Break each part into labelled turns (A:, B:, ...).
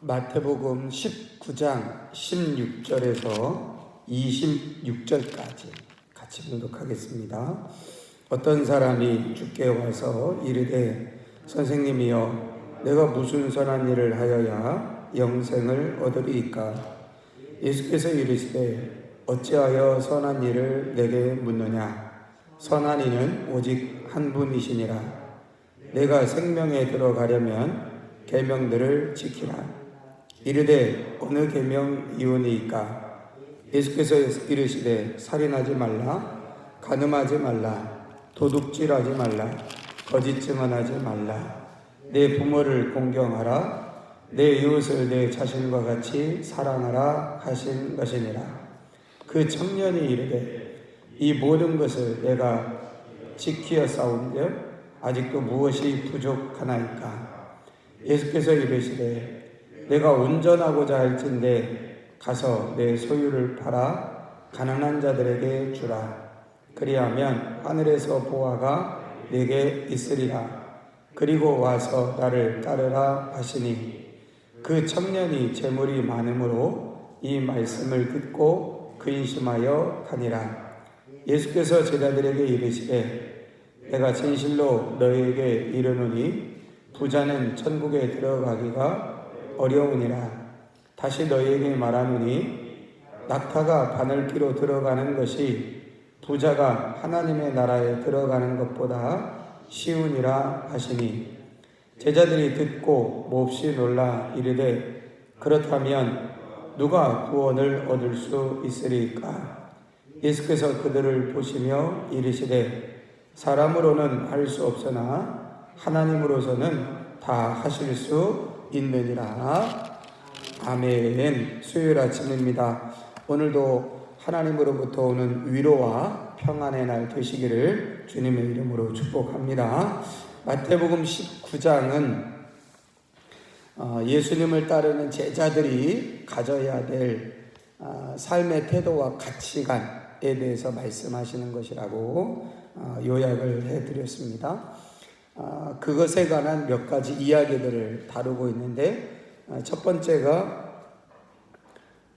A: 마태복음 19장 16절에서 26절까지 같이 봉독하겠습니다. 어떤 사람이 주께 와서 이르되 선생님이여 내가 무슨 선한 일을 하여야 영생을 얻으리이까? 예수께서 이르시되 어찌하여 선한 일을 내게 묻느냐? 선한 이는 오직 한 분이시니라. 내가 생명에 들어가려면 계명들을 지키라 이르되 어느 계명 이오니이까? 예수께서 이르시되 살인하지 말라 간음하지 말라 도둑질하지 말라 거짓 증언하지 말라. 내 부모를 공경하라. 내 이웃을 내 자신과 같이 사랑하라 하신 것이니라. 그 청년이 이르되 이 모든 것을 내가 지키어 싸운즉 아직도 무엇이 부족하나이까? 예수께서 이르시되 내가 운전하고자 할진대 가서 내 소유를 팔아 가난한 자들에게 주라. 그리하면 하늘에서 보아가 내게 있으리라. 그리고 와서 나를 따르라 하시니 그 청년이 재물이 많으므로 이 말씀을 듣고 근심하여 가니라. 예수께서 제자들에게 이르시되 내가 진실로 너희에게 이르노니 부자는 천국에 들어가기가 어려우니라. 다시 너희에게 말하노니 낙타가 바늘기로 들어가는 것이 부자가 하나님의 나라에 들어가는 것보다 쉬우니라 하시니 제자들이 듣고 몹시 놀라 이르되 그렇다면 누가 구원을 얻을 수 있으리까 예수께서 그들을 보시며 이르시되 사람으로는 할 수 없으나 하나님으로서는 다 하실 수 있느니라. 아멘. 수요일 아침입니다. 오늘도 하나님으로부터 오는 위로와 평안의 날 되시기를 주님의 이름으로 축복합니다. 마태복음 19장은 어, 예수님을 따르는 제자들이 가져야 될 어, 삶의 태도와 가치관에 대해서 말씀하시는 것이라고 어, 요약을 해드렸습니다. 아, 그것에 관한 몇 가지 이야기들을 다루고 있는데 아, 첫 번째가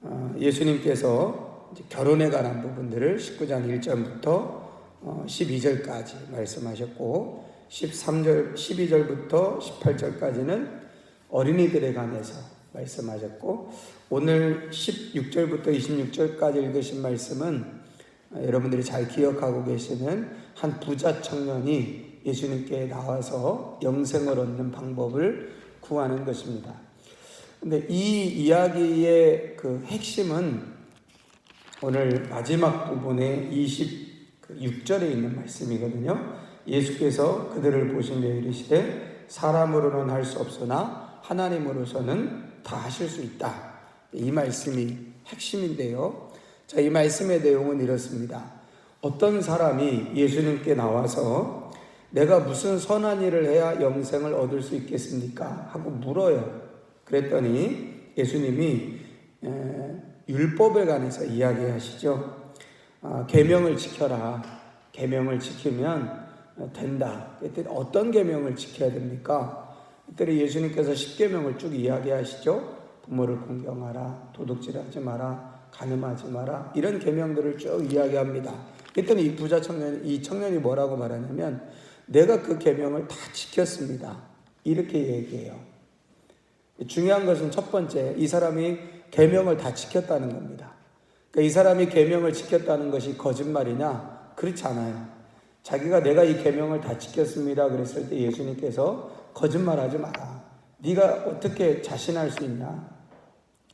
A: 아, 예수님께서 결혼에 관한 부분들을 19장 1절부터 12절까지 어, 말씀하셨고 13절 12절부터 18절까지는 어린이들에 관해서 말씀하셨고 오늘 16절부터 26절까지 읽으신 말씀은 여러분들이 잘 기억하고 계시는 한 부자 청년이 예수님께 나와서 영생을 얻는 방법을 구하는 것입니다. 근데 이 이야기의 그 핵심은 오늘 마지막 부분의 26절에 있는 말씀이거든요. 예수께서 그들을 보시며 이르시되 사람으로는 할 수 없으나 하나님으로서는 다 하실 수 있다. 이 말씀이 핵심인데요. 자, 이 말씀의 내용은 이렇습니다. 어떤 사람이 예수님께 나와서 내가 무슨 선한 일을 해야 영생을 얻을 수 있겠습니까? 하고 물어요. 그랬더니 예수님이 율법에 관해서 이야기하시죠. 아, 계명을 지켜라. 계명을 지키면 된다. 그랬더니 어떤 계명을 지켜야 됩니까? 그랬더니 예수님께서 십계명을 쭉 이야기하시죠. 부모를 공경하라, 도둑질하지 마라, 가늠하지 마라 이런 계명들을 쭉 이야기합니다. 그랬더니 이 부자 청년, 이 청년이 뭐라고 말하냐면 내가 그 계명을 다 지켰습니다. 이렇게 얘기해요. 중요한 것은 첫 번째, 이 사람이 계명을 다 지켰다는 겁니다. 그러니까 이 사람이 계명을 지켰다는 것이 거짓말이냐? 그렇지 않아요. 자기가 내가 이 계명을 다 지켰습니다. 그랬을 때 예수님께서 거짓말하지 마라. 네가 어떻게 자신할 수 있냐?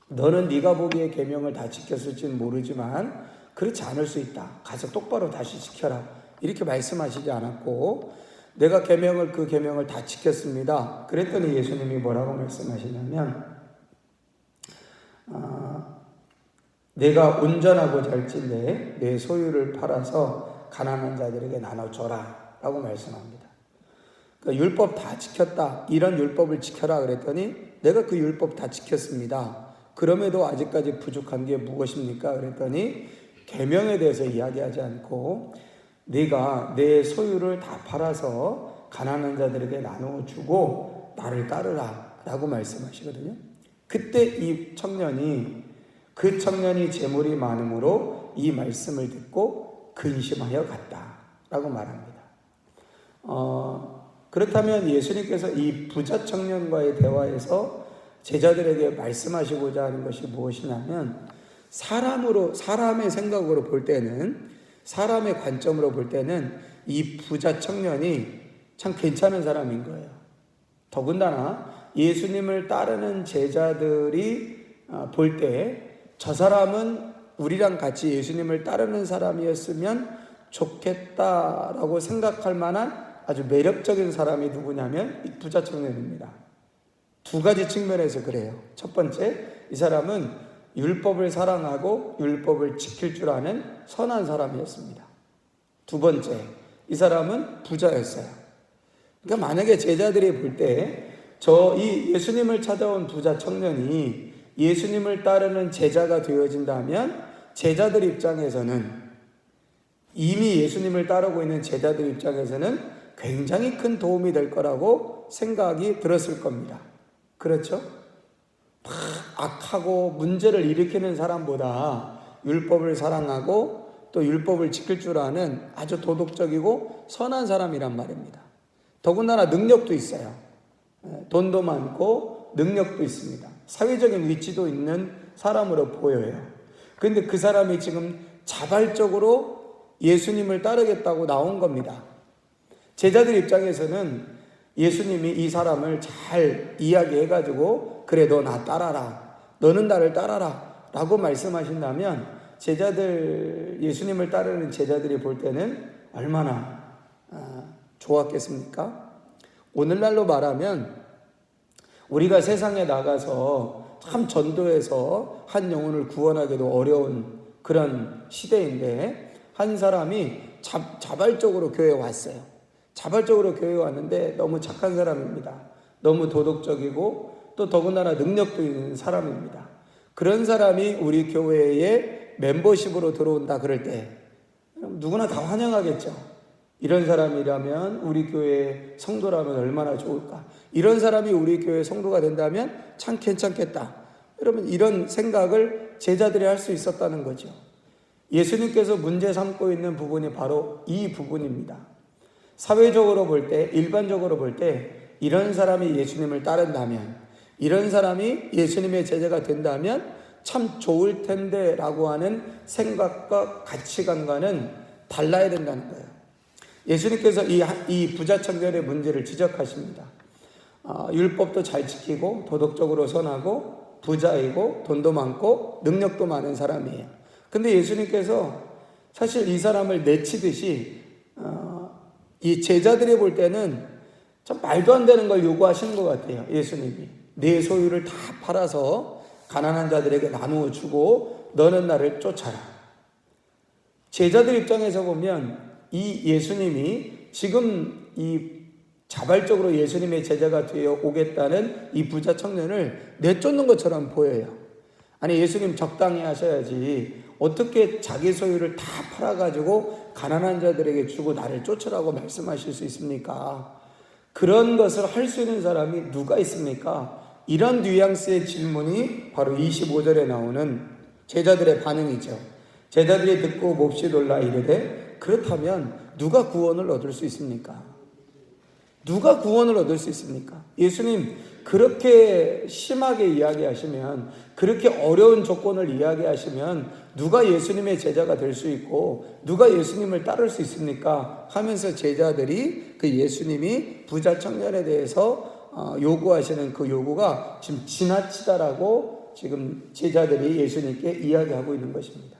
A: 너는 네가 보기에 계명을 다 지켰을지는 모르지만 그렇지 않을 수 있다. 가서 똑바로 다시 지켜라. 이렇게 말씀하시지 않았고 내가 계명을 그 계명을 다 지켰습니다. 그랬더니 예수님이 뭐라고 말씀하시냐면 아, 내가 운전하고자 할진대 내 소유를 팔아서 가난한 자들에게 나눠줘라 라고 말씀합니다. 그러니까 율법 다 지켰다. 이런 율법을 지켜라 그랬더니 내가 그 율법 다 지켰습니다. 그럼에도 아직까지 부족한 게 무엇입니까? 그랬더니 계명에 대해서 이야기하지 않고 네가 내 소유를 다 팔아서 가난한 자들에게 나누어 주고 나를 따르라 라고 말씀하시거든요. 그때 이 청년이 그 청년이 재물이 많으므로 이 말씀을 듣고 근심하여 갔다라고 말합니다. 어, 그렇다면 예수님께서 이 부자 청년과의 대화에서 제자들에게 말씀하시고자 하는 것이 무엇이냐면 사람으로 사람의 생각으로 볼 때는 사람의 관점으로 볼 때는 이 부자 청년이 참 괜찮은 사람인 거예요. 더군다나 예수님을 따르는 제자들이 어, 볼때 저 사람은 우리랑 같이 예수님을 따르는 사람이었으면 좋겠다라고 생각할 만한 아주 매력적인 사람이 누구냐면 이 부자 청년입니다. 두 가지 측면에서 그래요. 첫 번째, 이 사람은 율법을 사랑하고 율법을 지킬 줄 아는 선한 사람이었습니다. 두 번째, 이 사람은 부자였어요. 그러니까 만약에 제자들이 볼 때 저 이 예수님을 찾아온 부자 청년이 예수님을 따르는 제자가 되어진다면 제자들 입장에서는 이미 예수님을 따르고 있는 제자들 입장에서는 굉장히 큰 도움이 될 거라고 생각이 들었을 겁니다. 그렇죠? 막 악하고 문제를 일으키는 사람보다 율법을 사랑하고 또 율법을 지킬 줄 아는 아주 도덕적이고 선한 사람이란 말입니다. 더군다나 능력도 있어요. 예, 돈도 많고 능력도 있습니다. 사회적인 위치도 있는 사람으로 보여요. 그런데 그 사람이 지금 자발적으로 예수님을 따르겠다고 나온 겁니다. 제자들 입장에서는 예수님이 이 사람을 잘 이야기해가지고 그래 너 나 따라라 너는 나를 따라라 라고 말씀하신다면 제자들 예수님을 따르는 제자들이 볼 때는 얼마나 아, 좋았겠습니까? 오늘날로 말하면 우리가 세상에 나가서 참 전도해서 한 영혼을 구원하기도 어려운 그런 시대인데 한 사람이 자, 자발적으로 교회에 왔어요. 자발적으로 교회에 왔는데 너무 착한 사람입니다. 너무 도덕적이고 또 더군다나 능력도 있는 사람입니다. 그런 사람이 우리 교회에 멤버십으로 들어온다 그럴 때 누구나 다 환영하겠죠. 이런 사람이라면 우리 교회 성도라면 얼마나 좋을까. 이런 사람이 우리 교회 성도가 된다면 참 괜찮겠다. 여러분 이런 생각을 제자들이 할 수 있었다는 거죠. 예수님께서 문제 삼고 있는 부분이 바로 이 부분입니다. 사회적으로 볼 때, 일반적으로 볼 때, 이런 사람이 예수님을 따른다면, 이런 사람이 예수님의 제자가 된다면 참 좋을 텐데 라고 하는 생각과 가치관과는 달라야 된다는 거예요. 예수님께서 이, 이 부자 청년의 문제를 지적하십니다. 어, 율법도 잘 지키고 도덕적으로 선하고 부자이고 돈도 많고 능력도 많은 사람이에요. 근데 예수님께서 사실 이 사람을 내치듯이 어, 이 제자들이 볼 때는 좀 말도 안 되는 걸 요구하시는 것 같아요. 예수님이 내 소유를 다 팔아서 가난한 자들에게 나누어 주고 너는 나를 쫓아라. 제자들 입장에서 보면 이 예수님이 지금 이 자발적으로 예수님의 제자가 되어 오겠다는 이 부자 청년을 내쫓는 것처럼 보여요. 아니 예수님 적당히 하셔야지 어떻게 자기 소유를 다 팔아가지고 가난한 자들에게 주고 나를 쫓으라고 말씀하실 수 있습니까? 그런 것을 할 수 있는 사람이 누가 있습니까? 이런 뉘앙스의 질문이 바로 25절에 나오는 제자들의 반응이죠. 제자들이 듣고 몹시 놀라 이르되 그렇다면 누가 구원을 얻을 수 있습니까? 누가 구원을 얻을 수 있습니까? 예수님 그렇게 심하게 이야기하시면 그렇게 어려운 조건을 이야기하시면 누가 예수님의 제자가 될 수 있고 누가 예수님을 따를 수 있습니까? 하면서 제자들이 그 예수님이 부자 청년에 대해서 어, 요구하시는 그 요구가 지금 지나치다라고 지금 제자들이 예수님께 이야기하고 있는 것입니다.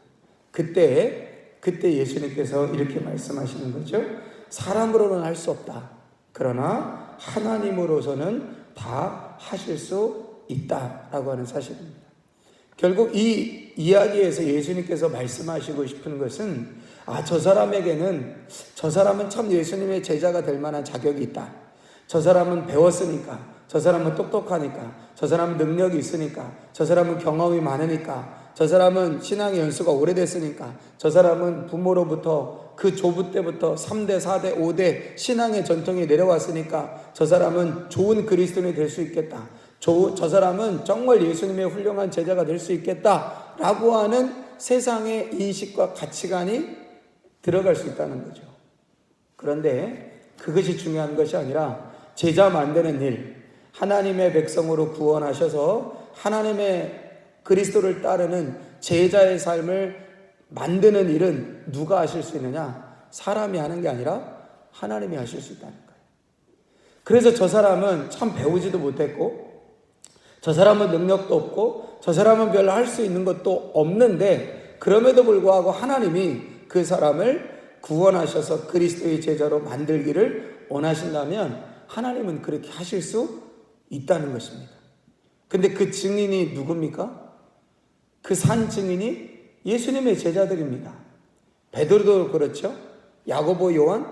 A: 그때 그때 예수님께서 이렇게 말씀하시는 거죠. 사람으로는 할 수 없다. 그러나 하나님으로서는 다 하실 수 있다라고 하는 사실입니다. 결국 이 이야기에서 예수님께서 말씀하시고 싶은 것은 아, 저 사람에게는 저 사람은 참 예수님의 제자가 될 만한 자격이 있다. 저 사람은 배웠으니까, 저 사람은 똑똑하니까, 저 사람은 능력이 있으니까, 저 사람은 경험이 많으니까, 저 사람은 신앙의 연수가 오래됐으니까, 저 사람은 부모로부터 그 조부 때부터 3대, 4대, 5대 신앙의 전통이 내려왔으니까 저 사람은 좋은 그리스도인이 될 수 있겠다. 저, 저 사람은 정말 예수님의 훌륭한 제자가 될 수 있겠다 라고 하는 세상의 인식과 가치관이 들어갈 수 있다는 거죠. 그런데 그것이 중요한 것이 아니라 제자 만드는 일, 하나님의 백성으로 구원하셔서 하나님의 그리스도를 따르는 제자의 삶을 만드는 일은 누가 하실 수 있느냐? 사람이 하는 게 아니라 하나님이 하실 수 있다는 거예요. 그래서 저 사람은 참 배우지도 못했고, 저 사람은 능력도 없고, 저 사람은 별로 할 수 있는 것도 없는데, 그럼에도 불구하고 하나님이 그 사람을 구원하셔서 그리스도의 제자로 만들기를 원하신다면, 하나님은 그렇게 하실 수 있다는 것입니다. 근데 그 증인이 누굽니까? 그 산 증인이 예수님의 제자들입니다. 베드로도 그렇죠. 야고보 요한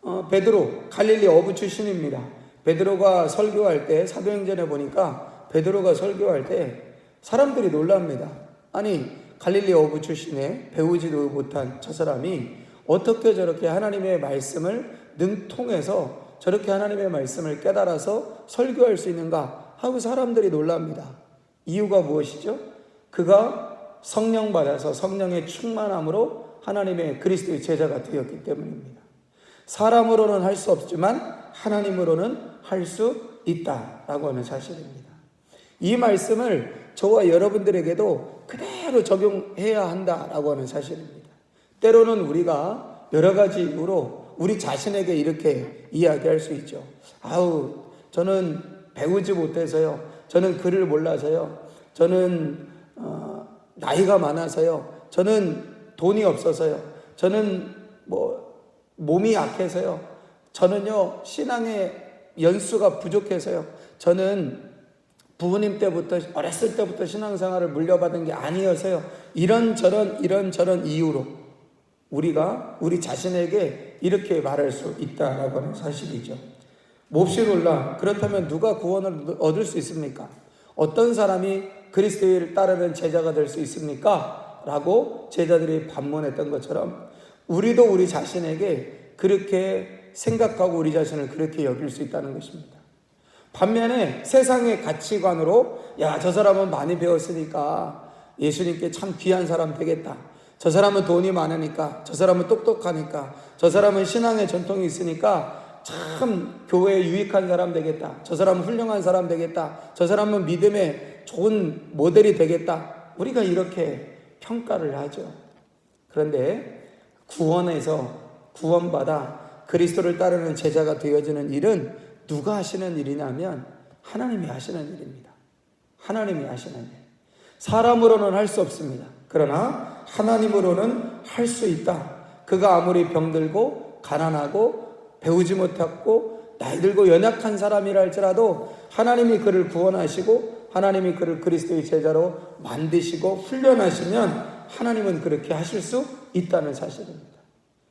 A: 어, 베드로 갈릴리 어부 출신입니다. 베드로가 설교할 때 사도행전에 보니까 베드로가 설교할 때 사람들이 놀랍니다. 아니 갈릴리 어부 출신의 배우지도 못한 저 사람이 어떻게 저렇게 하나님의 말씀을 능통해서 저렇게 하나님의 말씀을 깨달아서 설교할 수 있는가 하고 사람들이 놀랍니다. 이유가 무엇이죠? 그가 성령 받아서 성령의 충만함으로 하나님의 그리스도의 제자가 되었기 때문입니다. 사람으로는 할 수 없지만 하나님으로는 할 수 있다라고 하는 사실입니다. 이 말씀을 저와 여러분들에게도 그대로 적용해야 한다라고 하는 사실입니다. 때로는 우리가 여러 가지 이유로 우리 자신에게 이렇게 이야기할 수 있죠. 아우, 저는 배우지 못해서요. 저는 글을 몰라서요. 저는 어, 나이가 많아서요. 저는 돈이 없어서요. 저는 뭐 몸이 약해서요. 저는요, 신앙의 연수가 부족해서요. 저는 부모님 때부터, 어렸을 때부터 신앙생활을 물려받은 게 아니어서요. 이런 저런, 이런 저런 이유로 우리가 우리 자신에게 이렇게 말할 수 있다라고 하는 사실이죠. 몹시 놀라. 그렇다면 누가 구원을 얻을 수 있습니까? 어떤 사람이 그리스도를 따르는 제자가 될 수 있습니까? 라고 제자들이 반문했던 것처럼 우리도 우리 자신에게 그렇게 생각하고 우리 자신을 그렇게 여길 수 있다는 것입니다. 반면에 세상의 가치관으로 야, 저 사람은 많이 배웠으니까 예수님께 참 귀한 사람 되겠다. 저 사람은 돈이 많으니까, 저 사람은 똑똑하니까, 저 사람은 신앙의 전통이 있으니까 참 교회에 유익한 사람 되겠다. 저 사람은 훌륭한 사람 되겠다. 저 사람은 믿음의 좋은 모델이 되겠다. 우리가 이렇게 평가를 하죠. 그런데 구원에서 구원받아 그리스도를 따르는 제자가 되어지는 일은 누가 하시는 일이냐면 하나님이 하시는 일입니다. 하나님이 하시는 일. 사람으로는 할 수 없습니다. 그러나 하나님으로는 할 수 있다. 그가 아무리 병들고 가난하고 배우지 못했고 나이 들고 연약한 사람이라 할지라도 하나님이 그를 구원하시고 하나님이 그를 그리스도의 제자로 만드시고 훈련하시면 하나님은 그렇게 하실 수 있다는 사실입니다.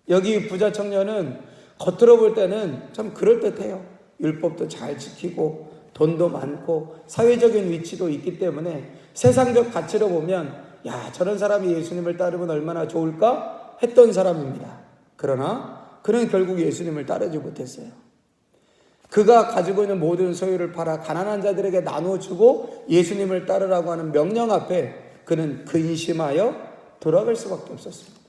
A: 여기 부자 청년은 겉으로 볼 때는 참 그럴듯해요. 율법도 잘 지키고 돈도 많고 사회적인 위치도 있기 때문에 세상적 가치로 보면 야 저런 사람이 예수님을 따르면 얼마나 좋을까 했던 사람입니다. 그러나 그는 결국 예수님을 따르지 못했어요. 그가 가지고 있는 모든 소유를 팔아 가난한 자들에게 나누어 주고 예수님을 따르라고 하는 명령 앞에 그는 근심하여 돌아갈 수밖에 없었습니다.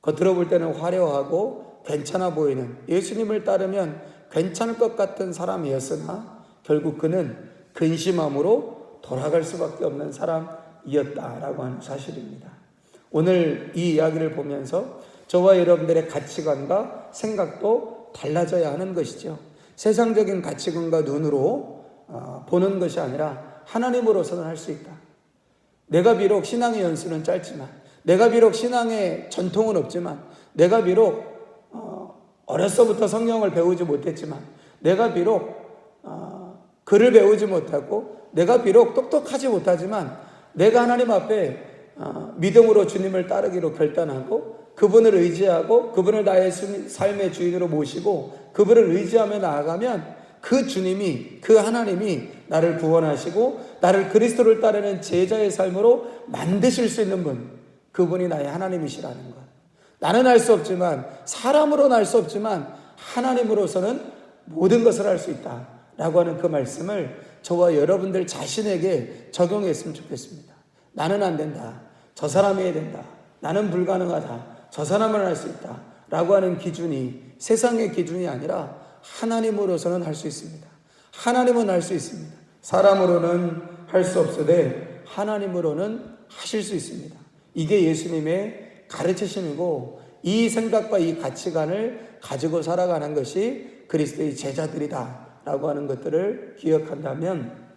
A: 겉으로 볼 때는 화려하고 괜찮아 보이는 예수님을 따르면 괜찮을 것 같은 사람이었으나 결국 그는 근심함으로 돌아갈 수밖에 없는 사람이었다라고 하는 사실입니다. 오늘 이 이야기를 보면서 저와 여러분들의 가치관과 생각도 달라져야 하는 것이죠. 세상적인 가치관과 눈으로 어, 보는 것이 아니라 하나님으로서는 할 수 있다. 내가 비록 신앙의 연수는 짧지만, 내가 비록 신앙의 전통은 없지만, 내가 비록 어, 어렸서부터 성경을 배우지 못했지만, 내가 비록 어, 글을 배우지 못하고, 내가 비록 똑똑하지 못하지만, 내가 하나님 앞에 어, 믿음으로 주님을 따르기로 결단하고, 그분을 의지하고, 그분을 나의 삶의 주인으로 모시고, 그분을 의지하며 나아가면, 그 주님이, 그 하나님이 나를 구원하시고 나를 그리스도를 따르는 제자의 삶으로 만드실 수 있는 분, 그분이 나의 하나님이시라는 것. 나는 알 수 없지만, 사람으로는 알 수 없지만, 하나님으로서는 모든 것을 할수 있다. 라고 하는 그 말씀을 저와 여러분들 자신에게 적용했으면 좋겠습니다. 나는 안 된다. 저 사람이 해야 된다. 나는 불가능하다. 저 사람은 할수 있다. 라고 하는 기준이 세상의 기준이 아니라 하나님으로서는 할 수 있습니다. 하나님은 할 수 있습니다. 사람으로는 할 수 없으되 하나님으로는 하실 수 있습니다. 이게 예수님의 가르치심이고 이 생각과 이 가치관을 가지고 살아가는 것이 그리스도의 제자들이다. 라고 하는 것들을 기억한다면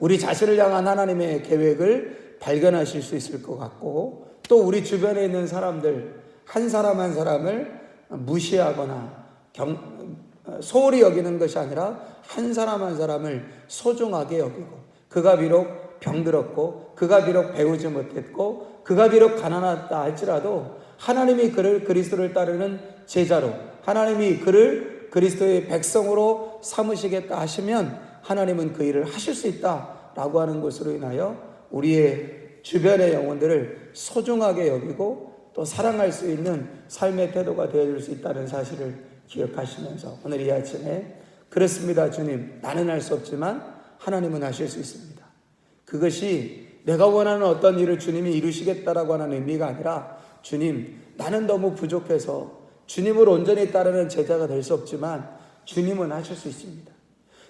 A: 우리 자신을 향한 하나님의 계획을 발견하실 수 있을 것 같고 또 우리 주변에 있는 사람들 한 사람 한 사람을 무시하거나 경, 소홀히 여기는 것이 아니라 한 사람 한 사람을 소중하게 여기고 그가 비록 병들었고 그가 비록 배우지 못했고 그가 비록 가난하다 할지라도 하나님이 그를 그리스도를 따르는 제자로 하나님이 그를 그리스도의 백성으로 삼으시겠다 하시면 하나님은 그 일을 하실 수 있다라고 하는 것으로 인하여 우리의 주변의 영혼들을 소중하게 여기고 또 사랑할 수 있는 삶의 태도가 되어줄 수 있다는 사실을 기억하시면서 오늘 이 아침에 그렇습니다 주님 나는 할 수 없지만 하나님은 하실 수 있습니다. 그것이 내가 원하는 어떤 일을 주님이 이루시겠다라고 하는 의미가 아니라 주님 나는 너무 부족해서 주님을 온전히 따르는 제자가 될 수 없지만 주님은 하실 수 있습니다.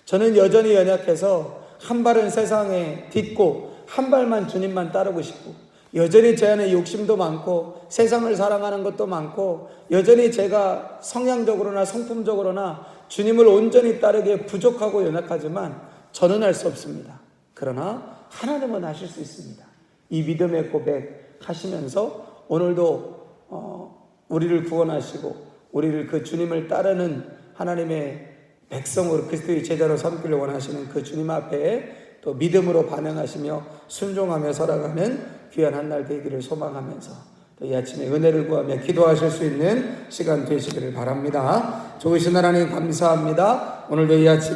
A: 저는 여전히 연약해서 한 발은 세상에 딛고 한 발만 주님만 따르고 싶고 여전히 제 안에 욕심도 많고 세상을 사랑하는 것도 많고 여전히 제가 성향적으로나 성품적으로나 주님을 온전히 따르기에 부족하고 연약하지만 저는 할 수 없습니다. 그러나 하나님은 하실 수 있습니다. 이 믿음의 고백 하시면서 오늘도 어, 우리를 구원하시고 우리를 그 주님을 따르는 하나님의 백성으로 그리스도의 제자로 삼기를 원하시는 그 주님 앞에 또 믿음으로 반응하시며 순종하며 살아가는 귀한 한 날 되기를 소망하면서 또 이 아침에 은혜를 구하며 기도하실 수 있는 시간 되시기를 바랍니다. 좋으신 하나님 감사합니다. 오늘도 이 아침